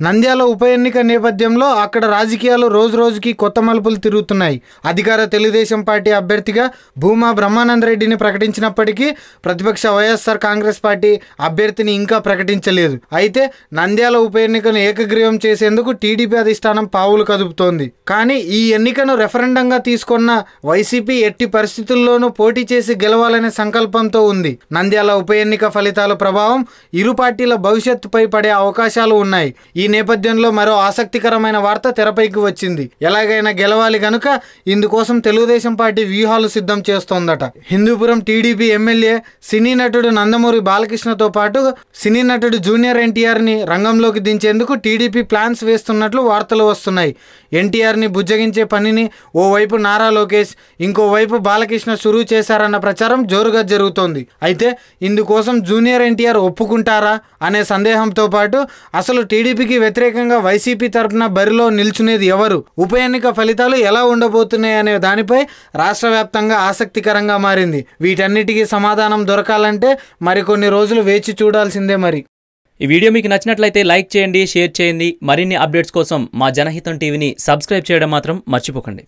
నంద్యాల ఉప ఎన్నిక నేపథ్యంలో అక్కడ రాజకీయాలు రోజు రోజుకి కొత్త మలుపులు తిరుగుతున్నాయి. అధికార తెలుగుదేశం పార్టీ అభ్యర్థిగా భూమా బ్రహ్మానంద రెడ్డిని ప్రకటించినప్పటికీ ప్రతిపక్ష వైఎస్ఆర్ కాంగ్రెస్ పార్టీ అభ్యర్థిని ఇంకా ప్రకటించలేదు. అయితే నంద్యాల ఉప ఎన్నికను ఏకగ్రీవం చేసేందుకు టీడీపీ అధిష్టానం పావులు కదుపుతోంది. కానీ ఈ ఎన్నికను రెఫరెండంగా తీసుకున్న వైసీపీ ఎట్టి పరిస్థితుల్లోనూ పోటీ చేసి గెలవాలనే సంకల్పంతో ఉంది. నంద్యాల ఉప ఎన్నిక ఫలితాల ప్రభావం ఇరు పార్టీల భవిష్యత్తుపై పడే అవకాశాలు ఉన్నాయి. ఈ నేపథ్యంలో మరో ఆసక్తికరమైన వార్త తెరపైకి వచ్చింది. ఎలాగైనా గెలవాలి గనుక ఇందుకోసం తెలుగుదేశం పార్టీ వ్యూహాలు సిద్ధం చేస్తోందట. హిందూపురం టీడీపీ ఎమ్మెల్యే సినీ నటుడు నందమూరి బాలకృష్ణతో పాటు సినీ నటుడు జూనియర్ ఎన్టీఆర్ని రంగంలోకి దించేందుకు టీడీపీ ప్లాన్స్ వేస్తున్నట్లు వార్తలు వస్తున్నాయి. ఎన్టీఆర్ని బుజ్జగించే పనిని ఓవైపు నారా లోకేష్ ఇంకోవైపు బాలకృష్ణ షురూ చేశారన్న ప్రచారం జోరుగా జరుగుతోంది. అయితే ఇందుకోసం జూనియర్ ఎన్టీఆర్ ఒప్పుకుంటారా అనే సందేహంతో పాటు అసలు టీడీపీకి వ్యతిరేకంగా వైసీపీ తరపున బరిలో నిల్చునేది ఎవరు? ఉప ఎన్నిక ఫలితాలు ఎలా ఉండబోతున్నాయి అనే దానిపై రాష్ట్ర వ్యాప్తంగా ఆసక్తికరంగా మారింది. వీటన్నిటికీ సమాధానం దొరకాలంటే మరికొన్ని రోజులు వేచి చూడాల్సిందే మరి. ఈ వీడియో మీకు నచ్చినట్లయితే లైక్ చేయండి షేర్ చేయండి. మరిన్ని అప్డేట్స్ కోసం మా జనహితం టీవీని సబ్స్క్రైబ్ చేయడం మాత్రం మర్చిపోకండి.